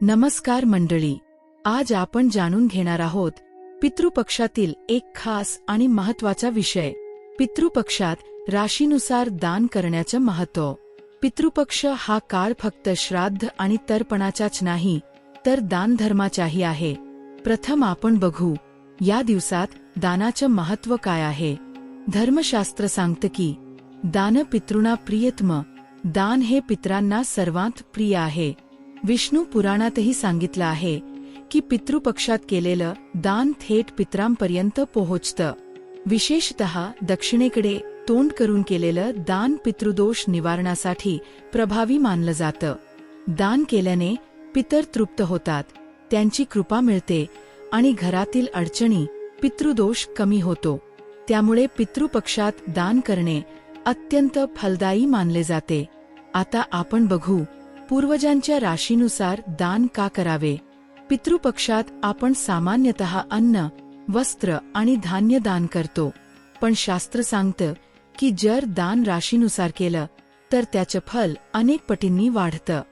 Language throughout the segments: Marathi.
नमस्कार मंडळी. आज आपण जाणून घेणार आहोत पितृपक्षातील एक खास आणि महत्त्वाचा विषय. पितृपक्षात राशीनुसार दान करण्याचं महत्त्व पितृपक्ष हा काळ फक्त श्राद्ध आणि तर्पणाचाच नाही तर दानधर्माचाही आहे. प्रथम आपण बघू या दिवसात दानाचं महत्त्व काय आहे? धर्मशास्त्र सांगतं की दान पितृणा प्रियतम दान हे पितरांना सर्वांत प्रिय आहे. विष्णू पुराणातही सांगितलं आहे की पितृपक्षात केलेलं दान थेट पितरांपर्यंत पोहोचतं. विशेषतः दक्षिणेकडे तोंड करून केलेलं दान पितृदोष निवारणासाठी प्रभावी मानलं जातं. दान केल्याने पितर तृप्त होतात त्यांची कृपा मिळते आणि घरातील अडचणी पितृदोष कमी होतो. त्यामुळे पितृपक्षात दान करणे अत्यंत फलदायी मानले जाते. आता आपण बघू पूर्वजांच्या राशीनुसार दान का करावे? पितृपक्षात आपण सामान्यतः अन्न वस्त्र आणि धान्य दान करतो. पण शास्त्र सांगतं की जर दान राशीनुसार केलं तर त्याचं फल अनेक पटींनी वाढतं.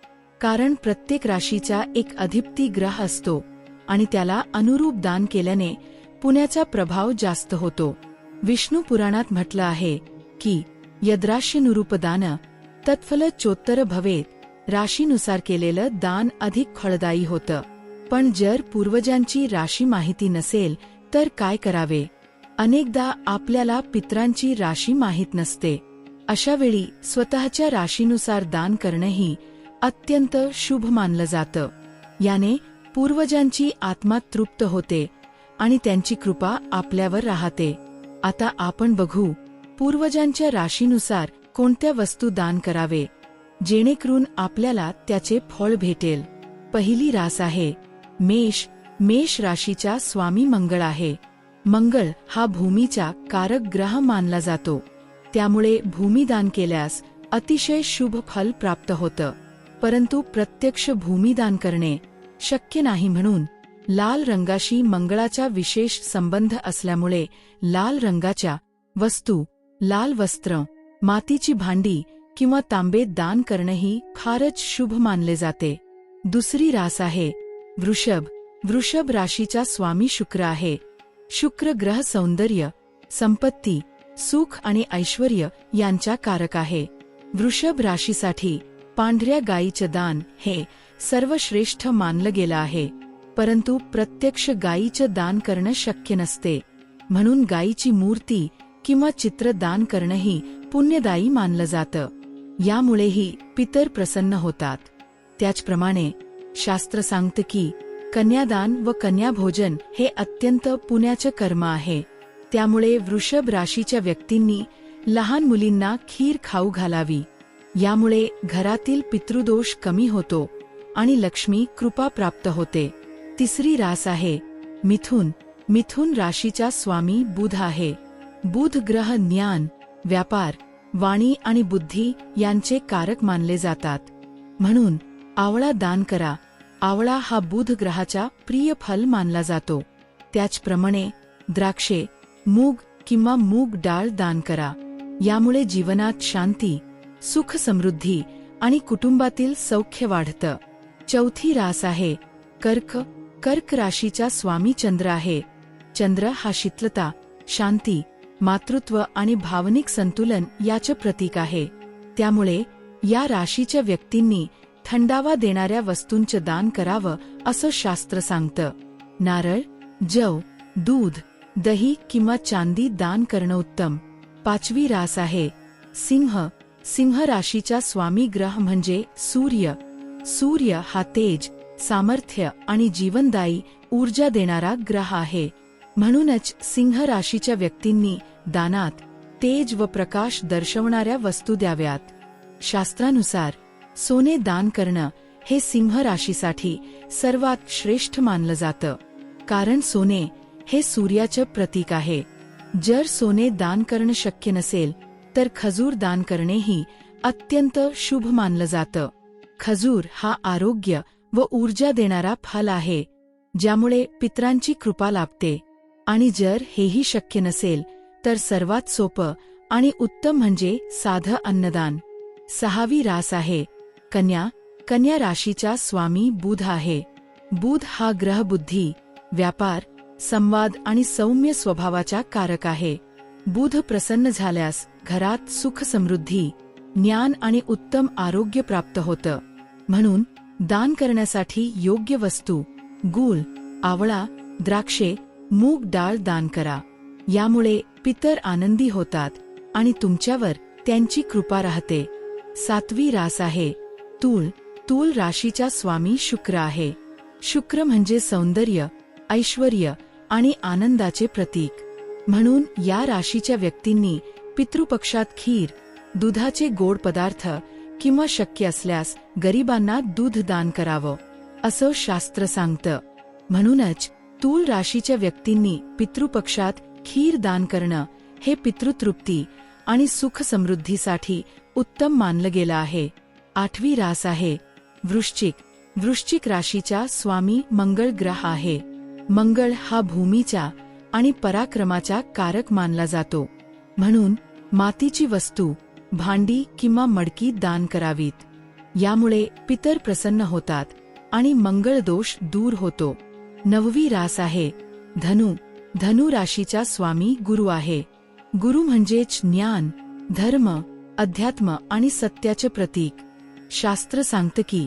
कारण प्रत्येक राशीचा एक अधिपती ग्रह असतो आणि त्याला अनुरूप दान केल्याने पुण्याचा प्रभाव जास्त होतो. विष्णू पुराणात म्हटलं आहे की यद्राशीनुरूपदान तत्फल चोत्तर भवेत राशीनुसार केलेलं दान अधिक फळदायी होतं. पण जर पूर्वजांची राशी माहिती नसेल तर काय करावे? अनेकदा आपल्याला पित्रांची राशी माहीत नसते. अशा वेळी स्वतःच्या राशीनुसार दान करणंही अत्यंत शुभ मानलं जातं. याने पूर्वजांची आत्मा तृप्त होते आणि त्यांची कृपा आपल्यावर राहते. आता आपण बघू पूर्वजांच्या राशीनुसार कोणत्या वस्तू दान करावे? जेणेकरून आपल्याला त्याचे फळ भेटेल. पहिली रास आहे. मेष मेष राशीच्या स्वामी मंगळ आहे. मंगळ हा भूमीचा कारक ग्रह मानला जातो. त्यामुळे भूमिदान केल्यास अतिशय शुभ फल प्राप्त होतं. परंतु प्रत्यक्ष भूमिदान करणे शक्य नाही म्हणून लाल रंगाशी मंगळाचा विशेष संबंध असल्यामुळे लाल रंगाच्या वस्तू लाल वस्त्र मातीची भांडी किंवा तांबे दान करणंही फारच शुभ मानले जाते. दुसरी रास आहे वृषभ. वृषभ राशीचा स्वामी शुक्र आहे. शुक्र ग्रह सौंदर्य संपत्ती सुख आणि ऐश्वर यांच्या कारक आहे. वृषभ राशीसाठी पांढऱ्या गायीचं दान हे सर्वश्रेष्ठ मानलं गेलं आहे. परंतु प्रत्यक्ष गायीचं दान करणं शक्य नसते. म्हणून गायीची मूर्ती किंवा चित्र दान करणंही पुण्यदायी मानलं जातं. यामुळेही पितर प्रसन्न होतात. त्याचप्रमाणे शास्त्र सांगतं की कन्यादान व कन्याभोजन हे अत्यंत पुण्याचं कर्म आहे. त्यामुळे वृषभ राशीच्या व्यक्तींनी लहान मुलींना खीर खाऊ घालावी. यामुळे घरातील पितृदोष कमी होतो आणि लक्ष्मी कृपा प्राप्त होते. तिसरी रास आहे मिथुन. मिथुन राशीचा स्वामी बुध आहे. बुध ग्रह ज्ञान व्यापार वाणी आणि बुद्धी यांचे कारक मानले जातात. म्हणून आवळा दान करा. आवळा हा बुध ग्रहाचा प्रिय फल मानला जातो. त्याचप्रमाणे द्राक्षे मूग किंवा मूग डाळ दान करा. यामुळे जीवनात शांती सुख समृद्धी आणि कुटुंबातील सौख्य वाढतं. चौथी रास आहे कर्क. कर्क राशीचा स्वामी चंद्र आहे. चंद्र हा शीतलता शांती मातृत्व आणि भावनिक संतुलन याचं प्रतीक आहे. त्यामुळे या राशीच्या व्यक्तींनी थंडावा देणाऱ्या वस्तूंचं दान करावं असं शास्त्र सांगतं. नारळ जव दूध दही किंवा चांदी दान करणं उत्तम. पाचवी रास आहे. सिंह. सिंह राशीचा स्वामी ग्रह म्हणजे सूर्य. सूर्य हा तेज सामर्थ्य आणि जीवनदायी ऊर्जा देणारा ग्रह आहे. म्हणूनच सिंह राशीच्या व्यक्तींनी दानात तेज व प्रकाश दर्शवणाऱ्या वस्तू द्याव्यात. शास्त्रानुसार सोने दान करणं हे सिंह राशीसाठी सर्वात श्रेष्ठ मानलं जातं. कारण सोने हे सूर्याचं प्रतीक आहे. जर सोने दान करणं शक्य नसेल तर खजूर दान करणेही अत्यंत शुभ मानलं जातं. खजूर हा आरोग्य व ऊर्जा देणारा फल आहे ज्यामुळे पित्रांची कृपा लाभते. आणि जर हेही शक्य नसेल तर सर्वात सोपं आणि उत्तम म्हणजे साधं अन्नदान. सहावी रास आहे. कन्या कन्या राशीचा स्वामी बुध आहे. बुध हा ग्रह बुद्धी व्यापार संवाद आणि सौम्य स्वभावाचा कारक आहे. बुध प्रसन्न झाल्यास घरात सुख समृद्धी ज्ञान आणि उत्तम आरोग्य प्राप्त होतं. म्हणून दान करण्यासाठी योग्य वस्तू गूळ आवळा द्राक्षे मूग डाळ दान करा. यामुळे पितर आनंदी होतात आणि तुमच्यावर त्यांची कृपा राहते. सातवी रास आहे. तूळ तूळ राशीचा स्वामी शुक्र आहे. शुक्र म्हणजे सौंदर्य ऐश्वर्य आणि आनंदाचे प्रतीक. म्हणून या राशीच्या व्यक्तींनी पितृपक्षात खीर दुधाचे गोड पदार्थ किंवा शक्य असल्यास गरिबांना दूध दान करावं असं शास्त्र सांगतं. म्हणूनच तूळ राशीच्या व्यक्तींनी पितृपक्षात खीर दान करणं हे पितृतृप्ती आणि सुख समृद्धीसाठी उत्तम मानलं गेलं आहे. आठवी रास आहे. वृश्चिक. वृश्चिक राशीच्या स्वामी मंगळ ग्रह आहे. मंगळ हा भूमीच्या आणि पराक्रमाचा कारक मानला जातो. म्हणून मातीची वस्तू भांडी किंवा मडकी दान करावीत. यामुळे पितर प्रसन्न होतात आणि मंगळ दोष दूर होतो. नववी रास आहे. धनु. धनु राशीचा स्वामी गुरु आहे. गुरु म्हणजेच ज्ञान धर्म अध्यात्म आणि सत्याचे प्रतीक. शास्त्र सांगतं की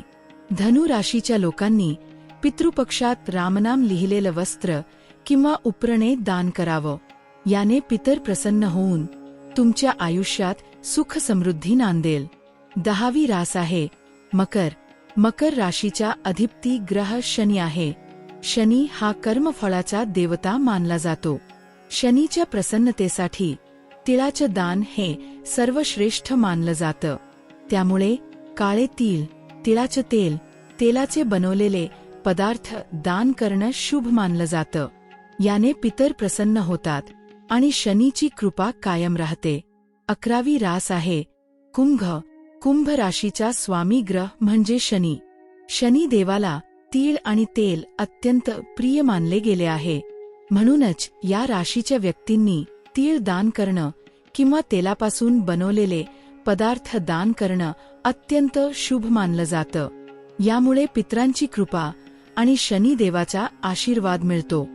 धनु राशीच्या लोकांनी पितृपक्षात रामनाम लिहिलेलं वस्त्र किंवा उपरणे दान करावं. याने पितर प्रसन्न होऊन तुमच्या आयुष्यात सुख समृद्धी नांदेल. दहावी रास आहे. मकर. मकर राशीच्या अधिपती ग्रह शनी आहे. शनी हा कर्मफळाचा देवता मानला जातो. शनीच्या प्रसन्नतेसाठी तिळाचं दान हे सर्वश्रेष्ठ मानलं जातं. त्यामुळे काळे तीळ तिळाचं तेल तेलाचे बनवलेले पदार्थ दान करणं शुभ मानलं जातं. याने पितर प्रसन्न होतात आणि शनीची कृपा कायम राहते. अकरावी रास आहे. कुंभ कुंभ राशीचा स्वामी ग्रह म्हणजे शनी. शनी देवाला तीळ आणि तेल अत्यंत प्रिय मानले गेले आहे. म्हणूनच या राशीच्या व्यक्तींनी तीळ दान करणं किंवा तेलापासून बनवलेले पदार्थ दान करणं अत्यंत शुभ मानलं जातं. यामुळे पित्रांची कृपा आणि शनिदेवाचा आशीर्वाद मिळतो.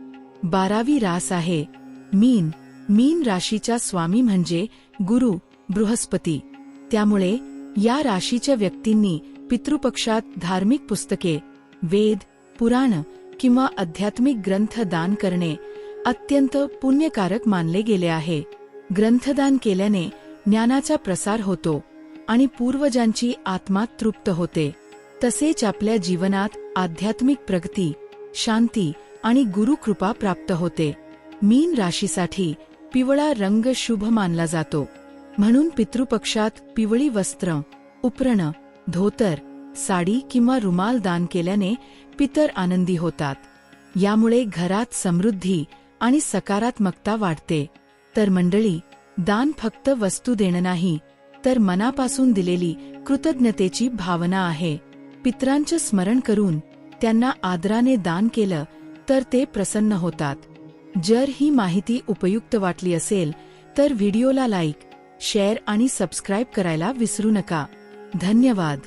बारावी रास आहे. मीन मीन राशीचा स्वामी म्हणजे गुरु बृहस्पती. त्यामुळे या राशीच्या व्यक्तींनी पितृपक्षात धार्मिक पुस्तके वेद पुराण किंवा आध्यात्मिक ग्रंथ दान करणे अत्यंत पुण्यकारक मानले गेले आहे. ग्रंथदान केल्याने ज्ञानाचा प्रसार होतो आणि पूर्वजांची आत्मा तृप्त होते. तसेच आपल्या जीवनात आध्यात्मिक प्रगती शांती आणि गुरुकृपा प्राप्त होते. मीन राशीसाठी पिवळा रंग शुभ मानला जातो. म्हणून पितृपक्षात पिवळी वस्त्र उपरण धोतर साडी किंवा रुमाल दान केल्याने पितर आनंदी होतात. यामुळे घरात समृद्धी आणि सकारात्मकता वाढते. तर मंडळी दान फक्त वस्तू देणं नाही तर मनापासून दिलेली कृतज्ञतेची भावना आहे. पित्रांचं स्मरण करून त्यांना आदराने दान केलं तर ते प्रसन्न होतात. जर ही माहिती उपयुक्त वाटली असेल तर व्हिडिओला लाईक शेअर आणि सबस्क्राईब करायला विसरू नका. धन्यवाद.